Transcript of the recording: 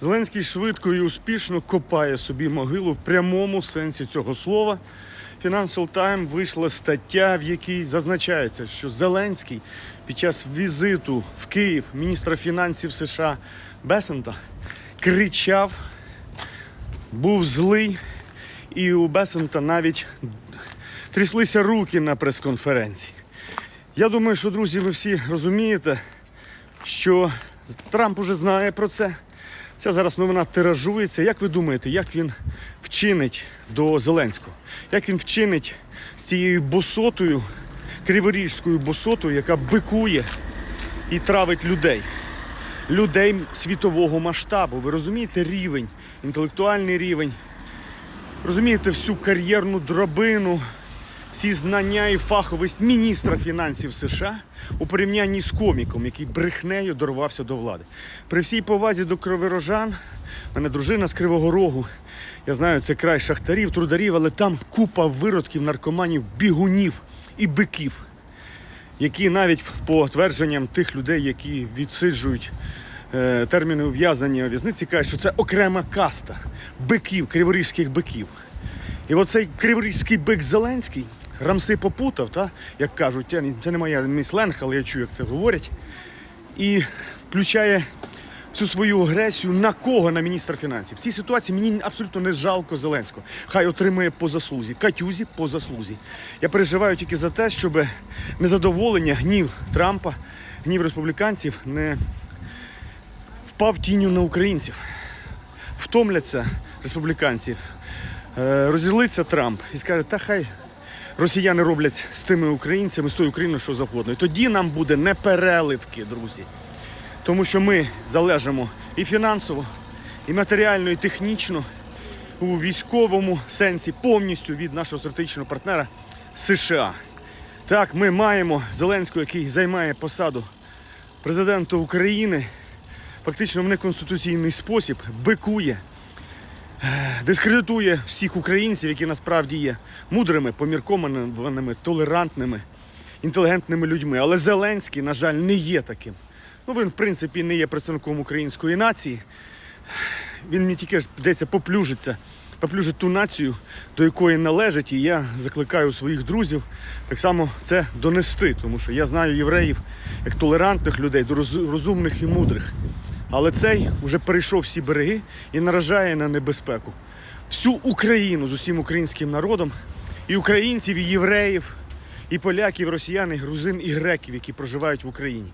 Зеленський швидко і успішно копає собі могилу в прямому сенсі цього слова. Financial Times вийшла стаття, в якій зазначається, що Зеленський під час візиту в Київ міністра фінансів США Бесента кричав, був злий, і у Бесента навіть тряслися руки на прес-конференції. Я думаю, що, друзі, ви всі розумієте, що Трамп уже знає про це. Ця зараз новина тиражується. Як ви думаєте, як він вчинить до Зеленського? Як він вчинить з цією босотою, криворіжською босотою, яка бикує і травить людей? Людей світового масштабу. Ви розумієте рівень, інтелектуальний рівень, розумієте всю кар'єрну драбину, всі знання і фаховість міністра фінансів США у порівнянні з коміком, який брехнею дорвався до влади. При всій повазі до криворожан, мене дружина з Кривого Рогу. Я знаю, це край шахтарів, трударів, але там купа виродків, наркоманів, бігунів і биків, які навіть по твердженням тих людей, які відсиджують е, терміни ув'язнення в'язниці, кажуть, що це окрема каста биків, криворізьких биків. І оцей криворізький бик Зеленський рамси попутав, та, як кажуть, це не моя мій сленг, але я чую, як це говорять. І включає всю свою агресію на кого? На міністра фінансів. В цій ситуації мені абсолютно не жалко Зеленського. Хай отримує по заслузі. Катюзі по заслузі. Я переживаю тільки за те, щоб незадоволення, гнів Трампа, гнів республіканців не впав тінню на українців. Втомляться республіканці, е, розізлиться Трамп і скаже, та хай росіяни роблять з тими українцями, з тою Україною, що завгодно. І тоді нам буде не переливки, друзі. Тому що ми залежимо і фінансово, і матеріально, і технічно, у військовому сенсі повністю від нашого стратегічного партнера США. Так, ми маємо Зеленського, який займає посаду президента України, фактично в неконституційний спосіб бикує, дискредитує всіх українців, які насправді є мудрими, поміркованими, толерантними, інтелігентними людьми. Але Зеленський, на жаль, не є таким. Ну, він, в принципі, не є представником української нації. Він мені тільки здається поплюжиться, поплюжить ту націю, до якої належить. І я закликаю своїх друзів так само це донести, тому що я знаю євреїв як толерантних людей, роз- розумних і мудрих. Але цей вже перейшов всі береги і наражає на небезпеку всю Україну з усім українським народом, і українців, і євреїв, і поляків, росіян, і грузин, і греків, які проживають в Україні.